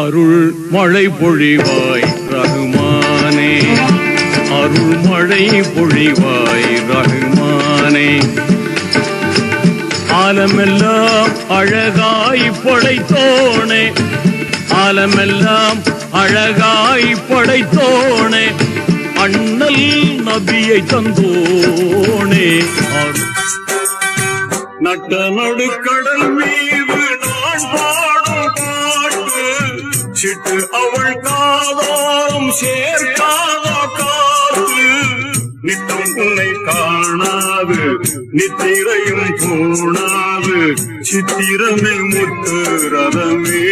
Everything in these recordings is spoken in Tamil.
அருள் மழை பொழிவாய் ரகுமானே. அருள் மழை பொழிவாய் ரகுமானே. ஆலமெல்லாம் அழகாய் படைத்தோனே. ஆலமெல்லாம் அழகாய் படைத்தோனே. அண்ணல் நபியை தந்தோனே. நட்ட நடுக்கடல் மீது நான் வச்சிட்டு அவள் காதாரம் சேர்க்காத காத்து. நித்தம் உன்னை காணாது நித்திரையும் போனாது சித்திரமே முத்து ரதமே.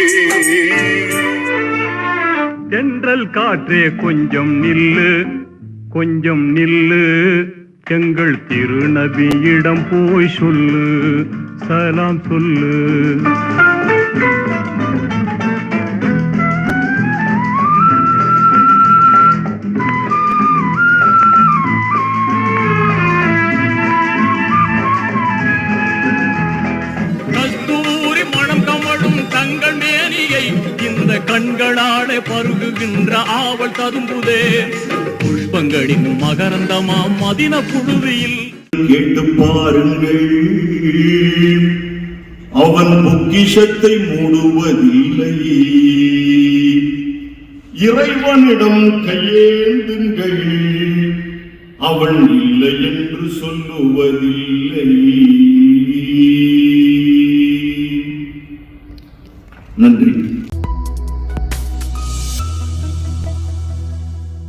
தென்றல் காற்றே கொஞ்சம் நில்லு கொஞ்சம் நில்லு. எங்கள் திருநபியிடம் போய் சொல்லு சலாம் சொல்லு. தங்கள் மேனியை இந்த கண்களாலே பருகுகின்ற ஆவல் ததும்புதே. புஷ்பங்களின் மகரந்தமா மதின புழுதியில். கேட்டு பாருங்கள். அவன் பொக்கிஷத்தை மூடுவதில்லை. இறைவனிடம் கையேந்துங்கள். அவன் இல்லை என்று சொல்லுவதில்லை. nandri